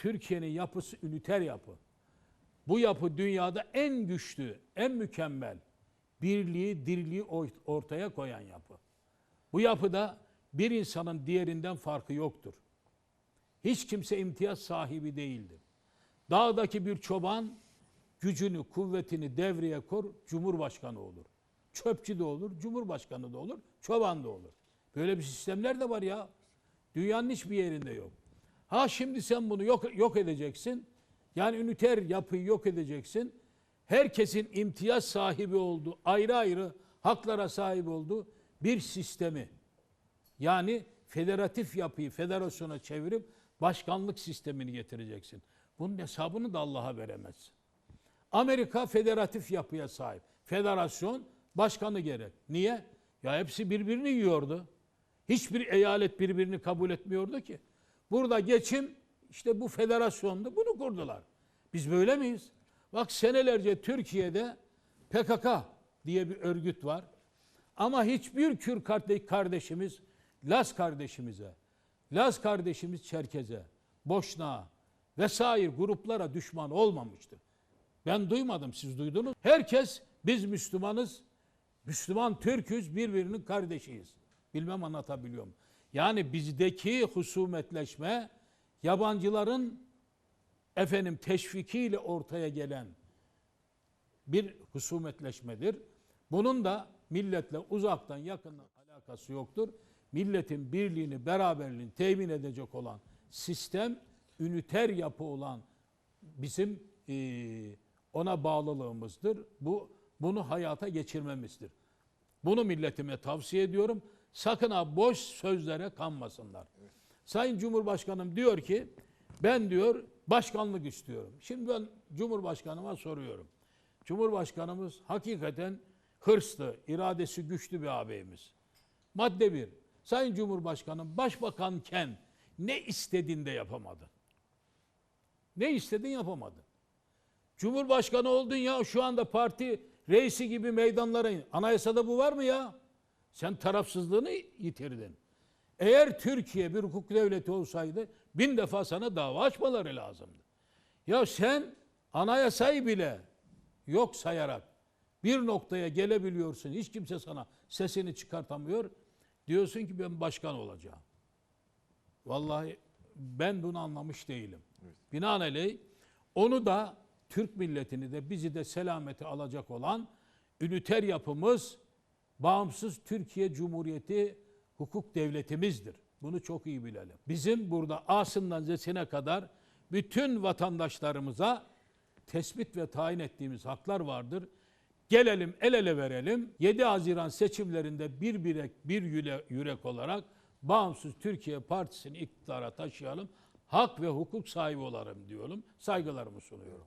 Türkiye'nin yapısı üniter yapı. Bu yapı dünyada en güçlü, en mükemmel birliği, dirliği ort- ortaya koyan yapı. Bu yapıda bir insanın diğerinden farkı yoktur. Hiç kimse imtiyaz sahibi değildir. Dağdaki bir çoban gücünü, kuvvetini devreye kor, cumhurbaşkanı olur. Çöpçü de olur, cumhurbaşkanı da olur, çoban da olur. Böyle bir sistemler de var ya. Dünyanın hiçbir yerinde yok. Ha şimdi sen bunu yok, yok edeceksin. Yani üniter yapıyı yok edeceksin. Herkesin imtiyaz sahibi olduğu, ayrı ayrı haklara sahip olduğu bir sistemi yani federatif yapıyı federasyona çevirip başkanlık sistemini getireceksin. Bunun hesabını da Allah'a veremezsin. Amerika federatif yapıya sahip. Federasyon başkanı gerek. Niye? Ya hepsi birbirini yiyordu. Hiçbir eyalet birbirini kabul etmiyordu ki. Burada geçim işte bu federasyondu. Bunu kurdular. Biz böyle miyiz? Bak senelerce Türkiye'de PKK diye bir örgüt var. Ama hiçbir Kürt kardeş- kardeşimiz Laz kardeşimize, Laz kardeşimiz Çerkez'e, Boşnağa vesaire gruplara düşman olmamıştır. Ben duymadım, siz duydunuz. Herkes biz Müslümanız, Müslüman Türk'üz, birbirinin kardeşiyiz. Bilmem anlatabiliyor muyum? Yani bizdeki husumetleşme yabancıların efendim teşvikiyle ortaya gelen bir husumetleşmedir. Bunun da milletle uzaktan yakından alakası yoktur. Milletin birliğini, beraberliğini temin edecek olan sistem, üniter yapı olan bizim eee, ona bağlılığımızdır. Bu bunu hayata geçirmemizdir. Bunu milletime tavsiye ediyorum. Sakın ha boş sözlere kanmasınlar. Sayın Cumhurbaşkanım diyor ki ben diyor başkanlık istiyorum. Şimdi ben Cumhurbaşkanıma soruyorum. Cumhurbaşkanımız hakikaten hırslı, iradesi güçlü bir ağabeyimiz. Madde bir. Sayın Cumhurbaşkanım başbakanken ne istediğini de yapamadın. Ne istedin yapamadın. Cumhurbaşkanı oldun ya şu anda parti reisi gibi meydanlara in. Anayasada bu var mı ya? Sen tarafsızlığını yitirdin. Eğer Türkiye bir hukuk devleti olsaydı bin defa sana dava açmaları lazımdı. Ya sen anayasayı bile yok sayarak bir noktaya gelebiliyorsun. Hiç kimse sana sesini çıkartamıyor. Diyorsun ki ben başkan olacağım. Vallahi ben bunu anlamış değilim. Binaenaleyh onu da Türk milletini de bizi de selamete alacak olan üniter yapımız bağımsız Türkiye Cumhuriyeti hukuk devletimizdir. Bunu çok iyi bilelim. Bizim burada A'sından Z'sine kadar bütün vatandaşlarımıza tespit ve tayin ettiğimiz haklar vardır. Gelelim el ele verelim. 7 Haziran seçimlerinde bir birek bir yürek olarak bağımsız Türkiye Partisi'ni iktidara taşıyalım. Hak ve hukuk sahibi olalım diyorum. Saygılarımı sunuyorum.